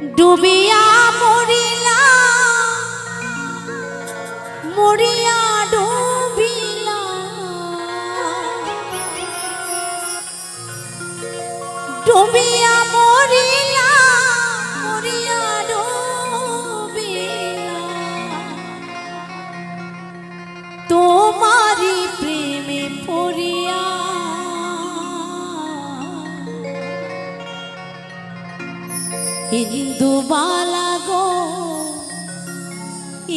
ডুবিয়া মরিলা মরিয়া ডুবিলা। ডুবিয়া ইন্দুবালা গো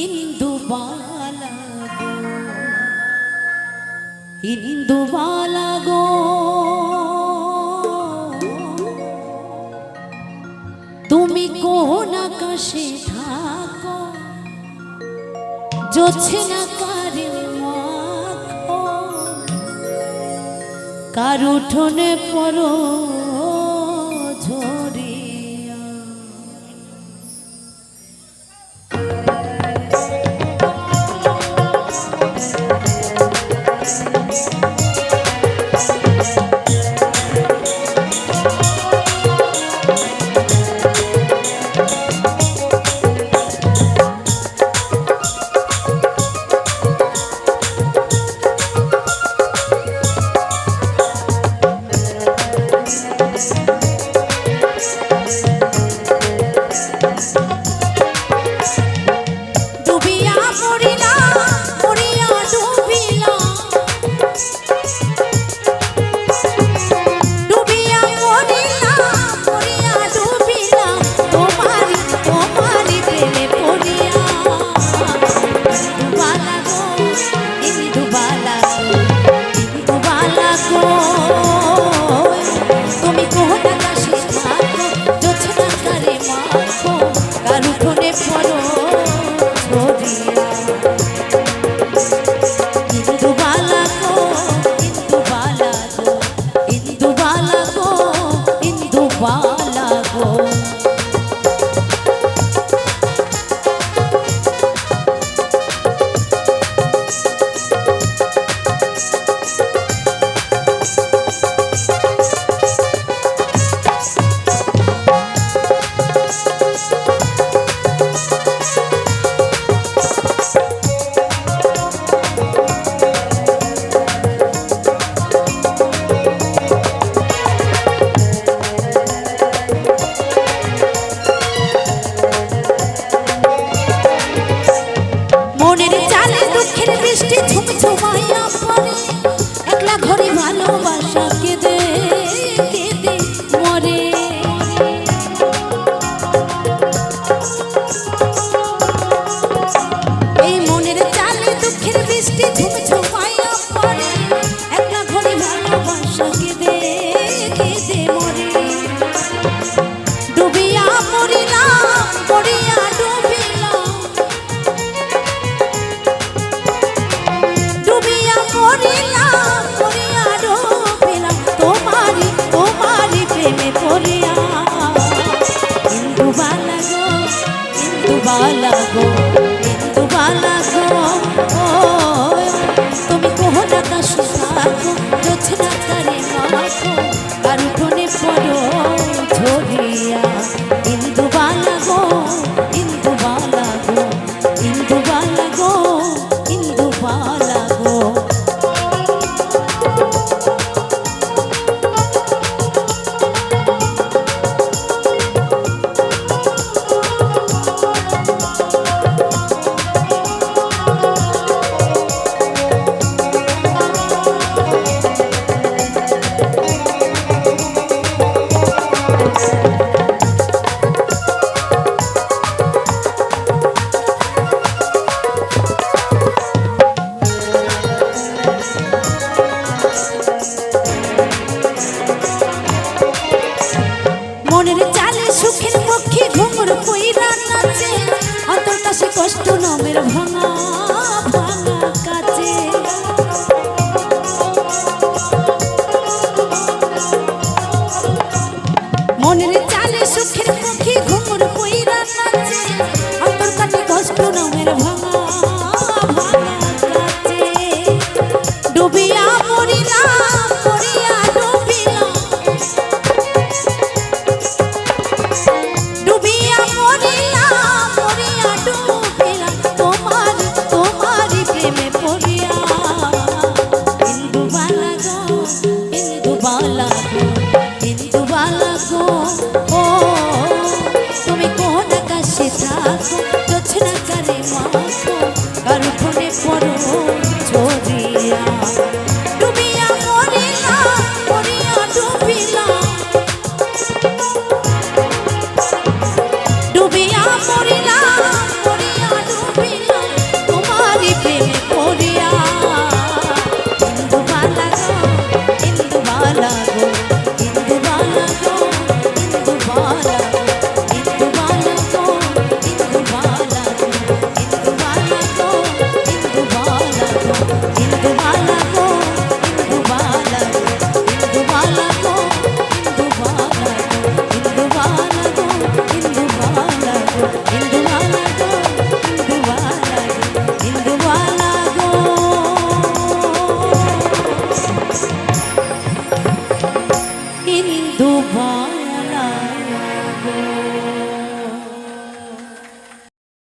ইন্দুবালা গো ইন্দুবালা গো। তুমি কোন আকাশে থাকো না কারে কার উঠোনে পড়ো বালা গো এত বালা গো তুমি কোহনা তা সুখা গো যোছনা তারে মাখো, আর কোনে পড়ো। কাছে, অন্তর কাছে কষ্ট নামের ভাঙা ভাঙা কাছে। মনের চালে সুখের পক্ষে ঘুমুর কইরা নাচে, অন্তর কাছে কষ্ট নামের ভাঙা I'll put it on.